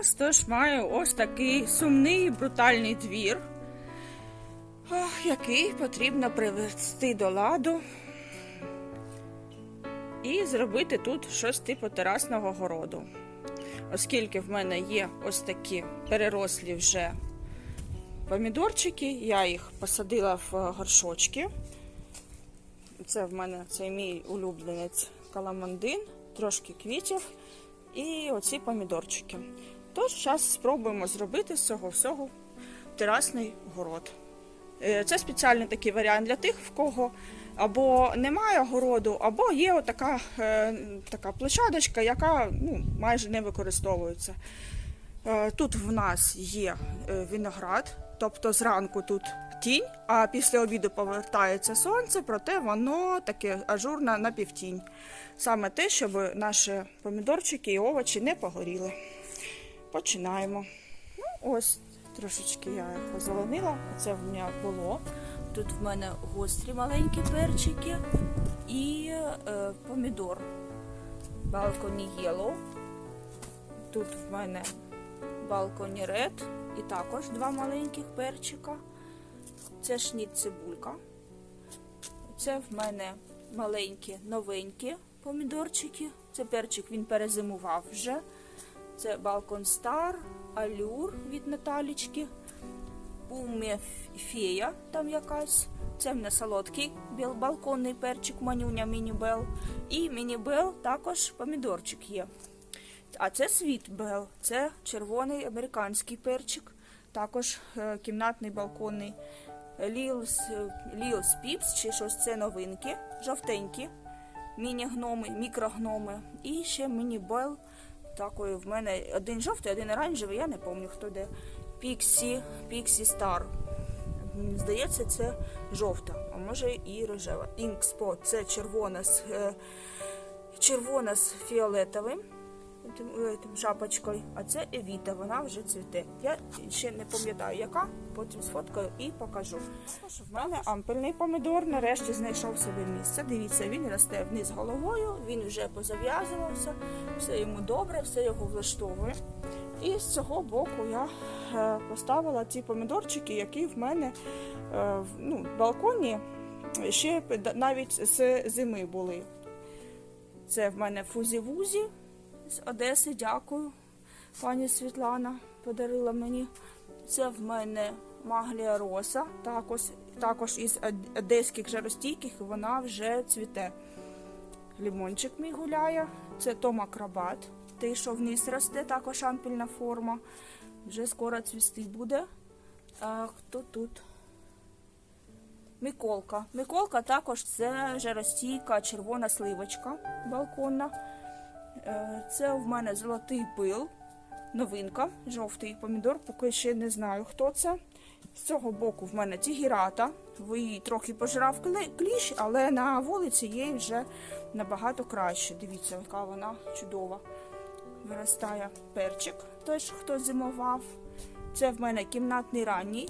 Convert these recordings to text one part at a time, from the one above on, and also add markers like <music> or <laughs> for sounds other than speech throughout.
час, тож маю ось такий сумний брутальний двір, який потрібно привести до ладу і зробити тут щось типу терасного городу. Оскільки в мене є ось такі перерослі вже помідорчики, я їх посадила в е, горшочки. Це в мене цей мій улюбленець каламандин, трошки квітів і оці помідорчики. Тож зараз спробуємо зробити з цього всього терасний город. Е, Це спеціальний такий варіант для тих, в кого або немає городу, або є отака е, така площадочка, яка ну, майже не використовується. Е, Тут в нас є виноград, тобто зранку тут тінь, а після обіду повертається сонце, проте воно таке ажурне на півтінь. Саме те, щоб наші помідорчики і овочі не погоріли. Починаємо. Ну, ось трошечки я їх озеленила. Це в мене було. Тут в мене гострі маленькі перчики і е, помідор. Балконі Yellow. Тут в мене балконі Red і також два маленьких перчика. Це шніт цибулька. Це в мене маленькі новенькі помідорчики. Це перчик він перезимував вже. Це Балкон Стар, Алюр від Наталічки, Пумі Фея там якась. Це в мене солодкий балконний перчик, манюня Мінібел. І Мінібел також помідорчик є. А це Світ Бел, це червоний американський перчик, також е, кімнатний балконний. Лілс, Лілс Піпс, чи щось це новинки, жовтенькі, міні-гноми, мікрогноми. І ще міні-бел. Такої в мене один жовтий, один оранжевий, я не пам'ятаю хто де. Піксі, Піксі Стар. Здається, це жовта, а може і рожева. Інкспо це червона з, е, червона з фіолетовим тим, е, тим шапочкою, а це Евіта, вона вже цвіте. Я ще не пам'ятаю, яка, потім сфоткаю і покажу. В мене ампельний помідор нарешті знайшов собі місце. Дивіться, він росте вниз головою, він вже позав'язувався, все йому добре, все його влаштовує. І з цього боку я е, поставила ці помідорчики, які в мене е, ну, в балконі ще навіть з зими були. Це в мене фузі-вузі з Одеси. Дякую. Пані Світлана подарила мені. Це в мене Маглія Роса, також, також із одеських жаростійких, і вона вже цвіте. Лімончик мій гуляє. Це Том Акрабат. Той, що вниз росте, також ампільна форма. Вже скоро цвісти буде. А хто тут? Миколка. Миколка також це жаростійка червона сливочка балконна. Е, Це в мене золотий пил, новинка, жовтий помідор, поки ще не знаю, хто це. З цього боку в мене тігірата. Ви трохи пожирав кліщ, але на вулиці їй вже набагато краще. Дивіться, яка вона чудова. Виростає перчик, теж хто зимував. Це в мене кімнатний ранній.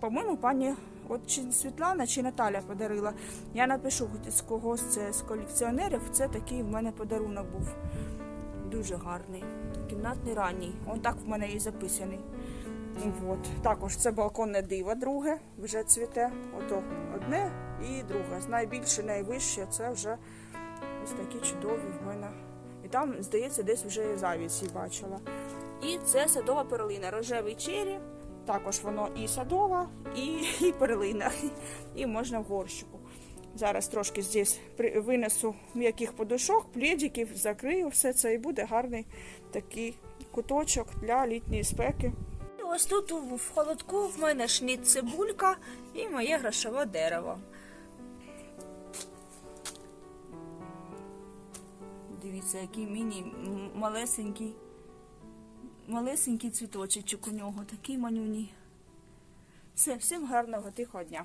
По-моєму, пані от чи Світлана чи Наталя подарила. Я напишу з когось це з колекціонерів. Це такий в мене подарунок був. Дуже гарний. Кімнатний ранній. Он так в мене і записаний. От. Також це балконне диво, друге, вже цвіте. Ото одне і друге. Найбільше, найвище це вже ось такі чудові в мене. І там, здається, десь вже я завіці бачила. І це садова перлина, рожевий чері. Також воно і садова, і, <laughs> і перлина. І можна в горщику. Зараз трошки здесь винесу м'яких подушок, пледиків, закрию все це і буде гарний такий куточок для літньої спеки. Ось тут в холодку в мене шніт цибулька і моє грошове дерево. Дивіться, який міні малесенький, малесенький цвіточечок у нього, такий манюній. Все, всім гарного тихого дня.